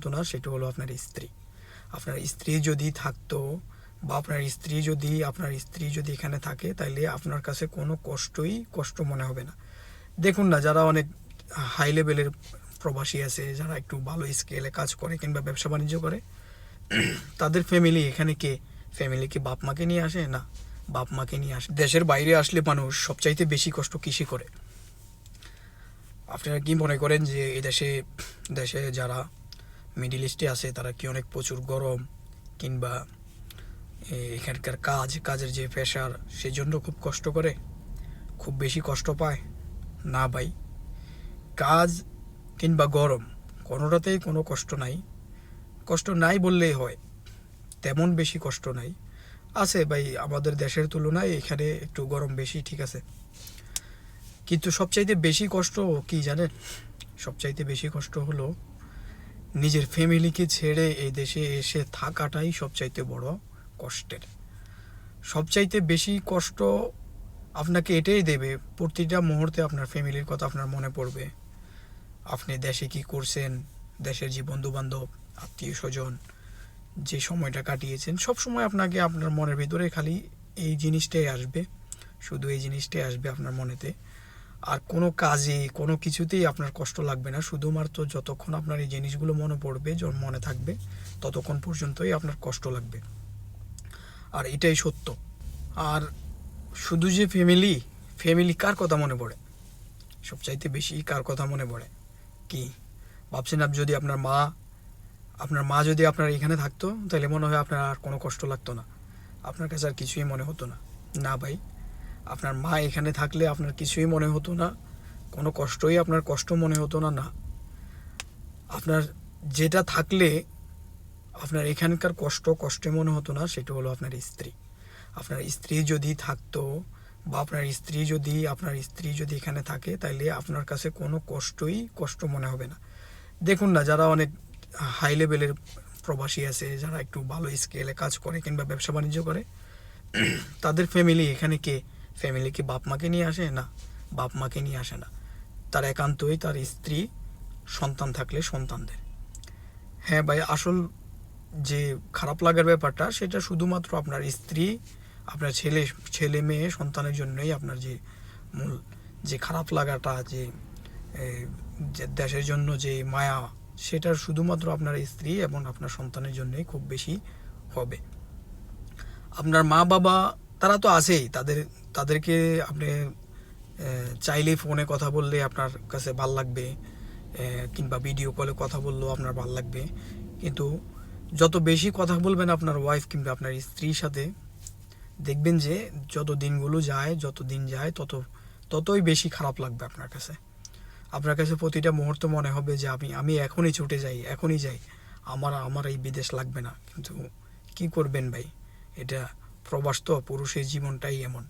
হতো না সেটা হলো আপনার স্ত্রী। আপনার স্ত্রী যদি থাকতো বা আপনার স্ত্রী যদি, আপনার স্ত্রী যদি এখানে থাকে তাহলে আপনার কাছে কোনো কষ্টই, কষ্ট মনে হবে না। দেখুন না, যারা অনেক হাই লেভেলের প্রবাসী আছে, যারা একটু ভালো স্কেলে কাজ করে কিংবা ব্যবসা বাণিজ্য করে, তাদের ফ্যামিলি এখানে কে? ফ্যামিলি কি বাপ মাকে নিয়ে আসে? না, বাপ মাকে নিয়ে আসে। দেশের বাইরে আসলে মানুষ সবচাইতে বেশি কষ্ট কৃষি করে। আপনারা কি মনে করেন যে এই দেশে দেশে যারা মিডিল ইস্টে আছে, তারা কি অনেক প্রচুর গরম, কিংবা এখানকার কাজ, কাজের যে প্রেশার সেই জন্য খুব কষ্ট করে, খুব বেশি কষ্ট পায়। না ভাই, কাজ কিংবা গরম, কোনোটাতেই কোনো কষ্ট নাই। কষ্ট নাই বললেই হয়, তেমন বেশি কষ্ট নাই। আছে ভাই, আমাদের দেশের তুলনায় এখানে একটু গরম বেশি, ঠিক আছে। কিন্তু সবচাইতে বেশি কষ্ট কি জানেন? সবচাইতে বেশি কষ্ট হলো নিজের ফ্যামিলিকে ছেড়ে এই দেশে এসে থাকাটাই সবচাইতে বড় কষ্টের। সবচাইতে বেশি কষ্ট আপনাকে এটাই দেবে, প্রতিটা মুহূর্তে আপনার ফ্যামিলির কথা আপনার মনে পড়বে। আপনি দেশে কি করছেন? দেশের যে বন্ধু বান্ধব আত্মীয় স্বজন, যে সময়টা কাটিয়েছেন সব সময় আপনাকে আপনার মনের ভিতরে খালি এই জিনিসটাই আসবে। শুধু এই জিনিসটাই আসবে আপনার মনেতে। আর কোনো কাজে, কোনো কিছুতেই আপনার কষ্ট লাগবে না। শুধুমাত্র যতক্ষণ আপনার এই জিনিসগুলো মনে পড়বে মনে থাকবে, ততক্ষণ পর্যন্তই আপনার কষ্ট লাগবে। আর এটাই সত্য। আর শুধু যে ফ্যামিলি ফ্যামিলি কার কথা মনে পড়ে? সবচাইতে বেশি কার কথা মনে পড়ে? কি? ভাবছেন আপ যদি আপনার মা আপনার মা যদি আপনার এখানে থাকতো, তাহলে মনে হয় আপনার আর কোনো কষ্ট লাগতো না। আপনার কাছে আর কিছুই মনে হতো না। না ভাই। আপনার মা এখানে থাকলে আপনার কিছুই মনে হতো না, কোনো কষ্টই আপনার কষ্ট মনে হতো না না। আপনার যেটা থাকলে আপনার এখানকার কষ্ট কষ্টে মনে হতো না, সেটা হলো আপনার স্ত্রী। আপনার স্ত্রী যদি থাকতো বা আপনার স্ত্রী যদি, আপনার স্ত্রী যদি এখানে থাকে তাহলে আপনার কাছে কোনো কষ্টই কষ্ট মনে হবে না। দেখুন না, যারা অনেক হাই লেভেলের প্রবাসী আছে, যারা একটু ভালো স্কেলে কাজ করে কিংবা ব্যবসা বাণিজ্য করে, তাদের ফ্যামিলি এখানে কে? ফ্যামিলি কি বাপ মাকে নিয়ে আসে? না, বাপ মাকে নিয়ে আসে না। তার একান্তই তার স্ত্রী সন্তান থাকলে সন্তানদের। হ্যাঁ ভাই, আসল যে খারাপ লাগার ব্যাপারটা, সেটা শুধুমাত্র আপনার স্ত্রী, আপনার ছেলে ছেলে মেয়ে সন্তানের জন্যই আপনার যে মূল, যে খারাপ লাগাটা, যে দেশের জন্য যে মায়া, সেটা শুধুমাত্র আপনার স্ত্রী এবং আপনার সন্তানের জন্যই খুব বেশি হবে। আপনার মা বাবা তারা তো আছেই। তাদের, তাদেরকে আপনি চাইলেই ফোনে কথা বললে আপনার কাছে ভালো লাগবে। কিংবা ভিডিও কলে কথা বললেও আপনার ভালো লাগবে। কিন্তু যত বেশি কথা বলবেন আপনার ওয়াইফ কিংবা আপনার স্ত্রীর সাথে, দেখবেন যে যত দিনগুলো যায়, যত দিন যায়, তত, ততই বেশি খারাপ লাগবে আপনার কাছে। আপনার কাছে প্রতিটা মুহূর্ত মনে হবে যে আমি আমি এখনই ছুটে যাই, এখনই যাই। আমার আমার এই বিদেশ লাগবে না। কিন্তু কি করবেন ভাই? এটা প্রবাস তো পুরুষের জীবনটাই এমন।